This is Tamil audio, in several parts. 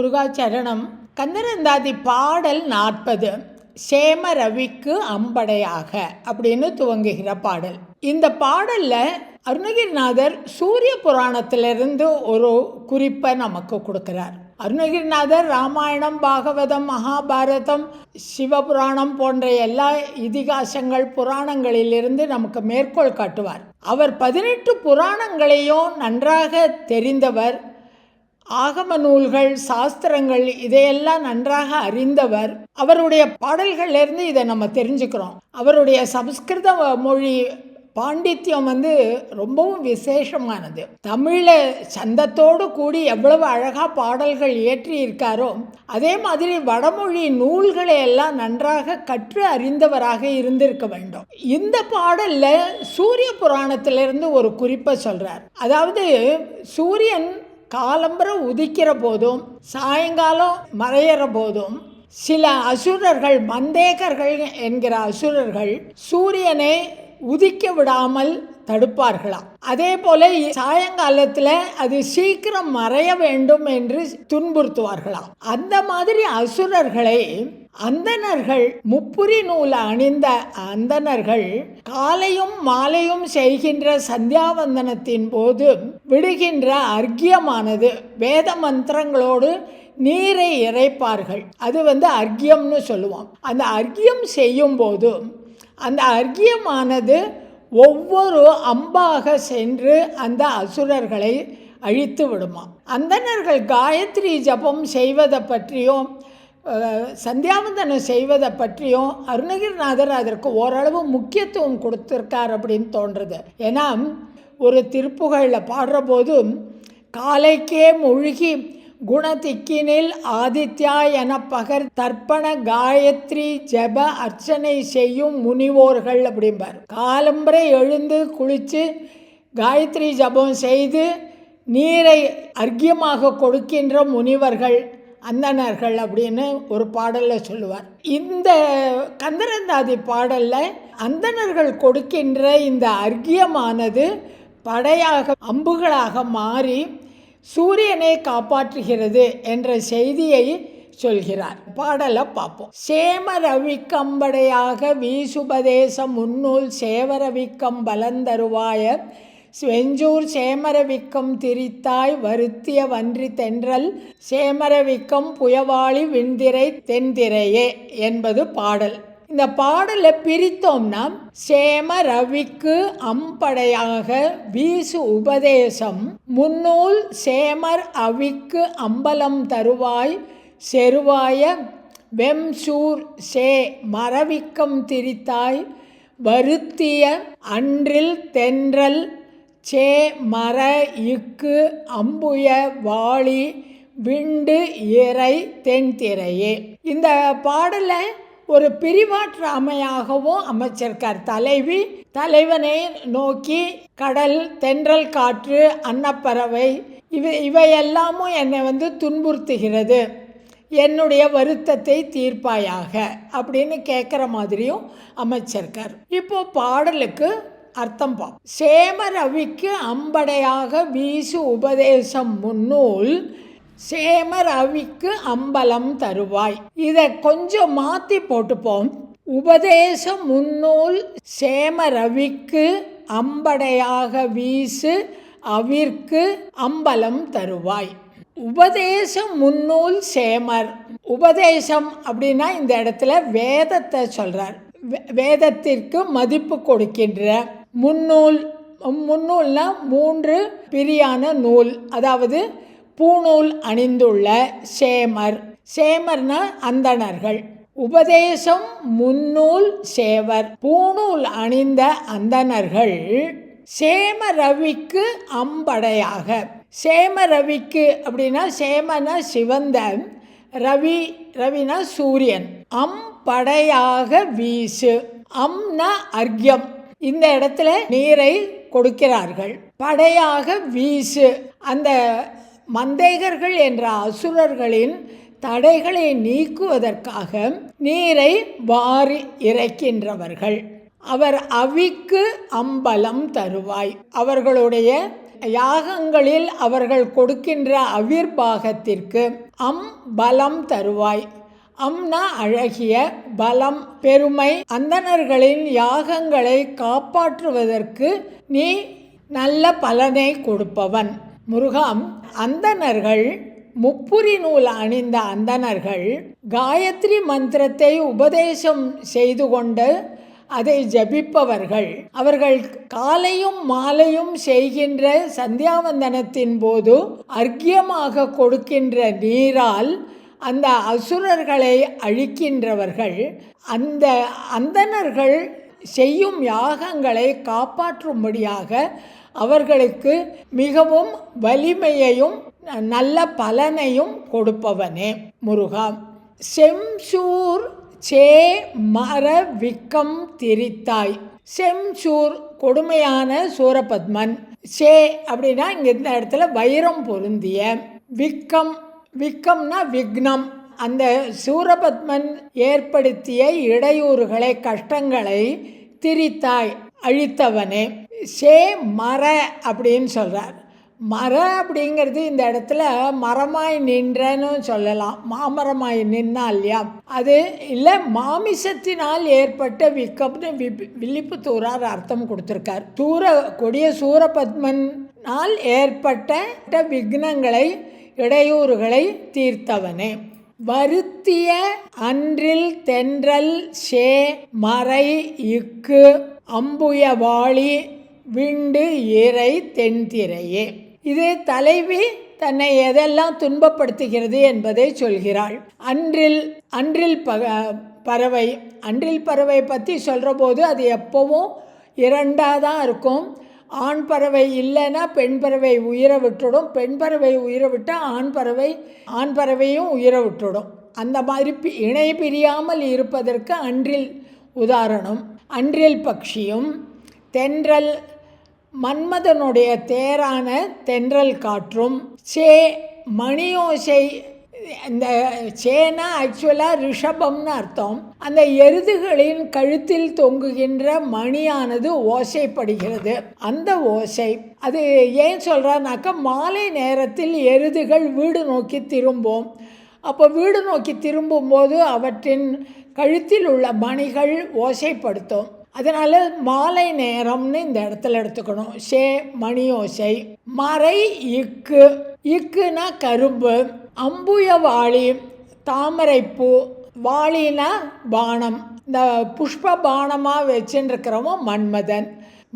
முருகாச்சரணம் கந்தரந்தாதி பாடல் நாற்பது சேம ரவிக்கு அம்படையாக அப்படின்னு துவங்குகிற பாடல். இந்த பாடலில் அருணகிரிநாதர் சூரிய புராணத்திலிருந்து ஒரு குறிப்பை நமக்கு கொடுக்கிறார். அருணகிரிநாதர் ராமாயணம் பாகவதம் மகாபாரதம் சிவபுராணம் போன்ற எல்லா இதிகாசங்கள் புராணங்களிலிருந்து நமக்கு மேற்கோள் காட்டுவார். அவர் பதினெட்டு புராணங்களையும் நன்றாக தெரிந்தவர் ஆகம நூல்கள் சாஸ்திரங்கள் இதையெல்லாம் நன்றாக அறிந்தவர். அவருடைய பாடல்கள்லேருந்து இதை நம்ம தெரிஞ்சுக்கிறோம். அவருடைய சமஸ்கிருத மொழி பாண்டித்யம் வந்து ரொம்பவும் விசேஷமானது. தமிழில் சந்தத்தோடு கூடி எவ்வளவு அழகாக பாடல்கள் இயற்றி இருக்காரோ அதே மாதிரி வடமொழி நூல்களை எல்லாம் நன்றாக கற்று அறிந்தவராக இருந்திருக்க வேண்டும். இந்த பாடலில் சூரிய புராணத்திலிருந்து ஒரு குறிப்பை சொல்கிறார் அதாவது சூரியன் காலம்பரம் உதிக்கிற போதும் சாயங்காலம் மறையிற போதும் சில அசுரர்கள் மந்தேகர்கள் என்கிற அசுரர்கள் சூரியனை உதிக்க விடாமல் தடுப்பார்களாம். அதே போல சாயங்காலத்தில் அது சீக்கிரம் மறைய வேண்டும் என்று துன்புறுத்துவார்களாம். அந்த மாதிரி அசுரர்களை அந்தணர்கள் முப்புரி நூல் அணிந்த அந்தணர்கள் காலையும் மாலையும் செய்கின்ற சந்தியாவந்தனத்தின் போது விடுகின்ற அர்க்கியமானது வேத மந்திரங்களோடு நீரை இறைப்பார்கள். அது வந்து அர்க்கியம்னு சொல்லுவோம். அந்த அர்க்கியம் செய்யும் போது அந்த அர்க்கியமானது ஒவ்வொரு அம்பாக சென்று அந்த அசுரர்களை அழித்து விடுமா. அந்தணர்கள் காயத்ரி ஜபம் செய்வதை பற்றியும் சந்தியாவந்தனம் செய்வதை பற்றியும் அருணகிரிநாதர் அதற்கு ஓரளவு முக்கியத்துவம் கொடுத்துருக்கார் அப்படின்னு தோன்றுறது ஏன்னா ஒரு திருப்புகளில் பாடுற போதும் காலைக்கே மூழ்கி குணதிக்கினில் ஆதித்யா என பகர் தர்ப்பண காயத்ரி ஜப அர்ச்சனை செய்யும் முனிவோர்கள் அப்படிம்பார். காலம்பரை எழுந்து குளித்து காயத்ரி ஜபம் செய்து நீரை அர்க்கியமாக கொடுக்கின்ற முனிவர்கள் அந்தணர்கள் அப்படின்னு ஒரு பாடலில் சொல்லுவார். இந்த கந்தரந்தாதி பாடலில் அந்தணர்கள் கொடுக்கின்ற இந்த அர்க்கியமானது படையாக அம்புகளாக மாறி சூரியனை காப்பாற்றுகிறது என்ற செய்தியை சொல்கிறார். பாடலை பார்ப்போம். சேமரவி கம்படையாக வீசுபதேசம் முன்னூல் சேவரவிக்கம் பலந்தருவாய வெஞ்சூர் சேமரவிக்கம் திரித்தாய் வருத்திய வன்றி தென்றல் சேமரவிக்கம் புயவாளி விண்திரை தென்திரையே என்பது பாடல். இந்த பாடலை பிரித்தோம்னா சேம ரவிக்கு அம்படையாக வீசு உபதேசம். முன்னூல் சேமர் அவிக்கு அம்பலம் தருவாய் செருவாய வெம்சூர் சே மரவிக்கம் திரித்தாய். வருத்திய அன்றில் தென்றல் சே மர இக்கு அம்புய வாளி விண்டு இறை தென்திரையே இந்த பாடலை ஒரு பிரிவாற்று அமையாகவும் அமைச்சிருக்கார். தலைவி தலைவனை நோக்கி கடல் தென்றல் காற்று அன்னப்பறவை இவை இவையெல்லாமும் என்னை வந்து துன்புறுத்துகிறது. என்னுடைய வருத்தத்தை தீர்ப்பாயாக அப்படின்னு கேட்குற மாதிரியும் அமைச்சிருக்கார். இப்போ பாடலுக்கு அர்த்தம் பா சேம ரவிக்கு அம்படையாக வீசு உபதேசம் முன்னூல் சேமரவிக்கு அம்பலம் தருவாய். இதை கொஞ்சம் மாற்றி போட்டுப்போம். உபதேசம் முன்னூல் சேமரவிக்கு அம்படையாக வீசு அவிற்கு அம்பலம் தருவாய். உபதேசம் முன்னூல் சேமர். உபதேசம் அப்படின்னா இந்த இடத்துல வேதத்தை சொல்கிறார் வேதத்திற்கு மதிப்பு கொடுக்கின்ற முன்னூல் முன்னூல்னா மூன்று பிரியான நூல். அதாவது பூநூல் அணிந்துள்ள சேமர். சேமர்னா அந்தணர்கள். உபதேசம் முன்னூல் சேவர். பூநூல் அணிந்த அந்தணர்கள் சேம ரவிக்கு அம்படையாக. சேம ரவிக்கு அப்படின்னா சேமனா சிவந்த ரவி ரவினா சூரியன். அம்படையாக வீசு. அம்னா அர்க்யம் இந்த இடத்துல நீரை கொடுக்கிறார்கள். படையாக வீசு. அந்த மந்தேகர்கள் என்ற அசுரர்களின் தடைகளை நீக்குவதற்காக நீரை வாரி இறைக்கின்றவர்கள். அவர் அவிக்கு அம்பலம் தருவாய். அவர்களுடைய யாகங்களில் அவர்கள் கொடுக்கின்ற அவிர்பாகத்திற்கு அம் பலம் தருவாய். அம்னா அழகிய பலம் பெருமை அந்தணர்களின் யாகங்களை காப்பாற்றுவதற்கு நீ நல்ல பலனை கொடுப்பவன். முருகாம் அந்தணர்கள் முப்புரி நூல் அணிந்த அந்தணர்கள் காயத்ரி மந்திரத்தை உபதேசம் செய்து கொண்டு அதை ஜபிப்பவர்கள். அவர்கள் காலையும் மாலையும் செய்கின்ற சந்தியாவந்தனத்தின் போது அர்க்கியமாக கொடுக்கின்ற நீரால் அந்த அசுரர்களை அழிக்கின்றவர்கள். அந்த அந்தணர்கள் செய்யும் யாகங்களை காப்பாற்றும்படியாக அவர்களுக்கு மிகவும் வலிமையையும் நல்ல பலனையும் கொடுப்பவனே. முருகா செம்சூர் சே மர விக்கம் திரித்தாய். செம்சூர் கொடுமையான சூரபத்மன். சே அப்படின்னா இங்கே இந்த இடத்துல வைரம் பொருந்திய. விக்கம் விக்கம்னா விக்னம். அந்த சூரபத்மன் ஏற்படுத்திய இடையூறுகளை கஷ்டங்களை திரித்தாய் அழித்தவனே. சே மர அப்படின்னு சொல்கிறார் மர அப்படிங்கிறது இந்த இடத்துல மரமாய் நின்றன்னு சொல்லலாம். மாமரமாய் நின்னா இல்லையா? அது இல்லை மாமிசத்தினால் ஏற்பட்ட விக்கம்னு வி வில்லிப்புத்தூரார் அர்த்தம் கொடுத்துருக்கார். தூர கொடிய சூரபத்மனால் ஏற்பட்ட விக்னங்களை இடையூறுகளை தீர்த்தவனே. வருத்திய அன்றில் தென்றல் சே மறை இக்கு அம்புய வாளி விண்டு இறை தென்திரையே. இது தலைவி தன்னை எதெல்லாம் துன்பப்படுத்துகிறது என்பதை சொல்கிறாள். அன்றில் அன்றில் பக பறவை அன்றில் பறவை பற்றி சொல்கிற போது அது எப்போவும் இரண்டாக தான் இருக்கும். ஆண் பறவை இல்லைன்னா பெண் பறவை உயிரை விட்டுடும். பெண் பறவை உயிரை விட்டால் ஆண் பறவை ஆண் பறவையும் உயிரை விட்டுடும். அந்த மாதிரி பி இணை பிரியாமல் இருப்பதற்கு அன்றில் உதாரணம் அன்றில் பட்சியும் தென்றல் மன்மதனுடைய தேரான தென்றல் காற்றும் சே மணியோசை இந்த சேனா ஆக்சுவலாக ரிஷபம்னு அர்த்தம். அந்த எருதுகளின் கழுத்தில் தொங்குகின்ற மணியானது ஓசைப்படுகிறது. அந்த ஓசை அது ஏன் சொல்கிறானாக்கா மாலை நேரத்தில் எருதுகள் வீடு நோக்கி திரும்பும். அப்போ வீடு நோக்கி திரும்பும்போது அவற்றின் கழுத்தில் உள்ள மணிகள் ஓசைப்படுத்தும். அதனால் மாலை நேரம்னு இந்த இடத்துல எடுத்துக்கணும். ஷே மணியோசை மறை இக்கு. இக்குனா கரும்பு அம்புய வாளி தாமரைப்பூ வாளினா பானம். இந்த புஷ்ப பானமாக வச்சுருக்கிறவன் மன்மதன்.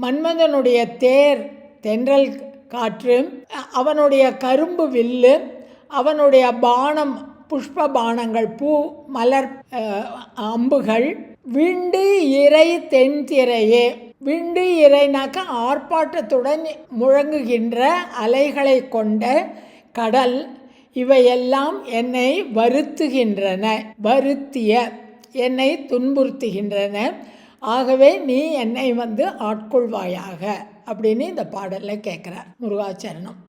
மன்மதனுடைய தேர் தென்றல் காற்று அவனுடைய கரும்பு வில்லு அவனுடைய பானம் புஷ்ப பானங்கள் பூ மலர் அம்புகள். விண்டு இறை தென்திரையே. விண்டு இறைனாக்க ஆர்ப்பாட்டத்துடன் முழங்குகின்ற அலைகளை கொண்ட கடல் இவையெல்லாம் என்னை வருத்துகின்றன வருத்திய என்னை துன்புறுத்துகின்றன. ஆகவே நீ என்னை வந்து ஆட்கொள்வாயாக அப்படின்னு இந்த பாடலில் கேட்குறார் முருகாச்சரணம்.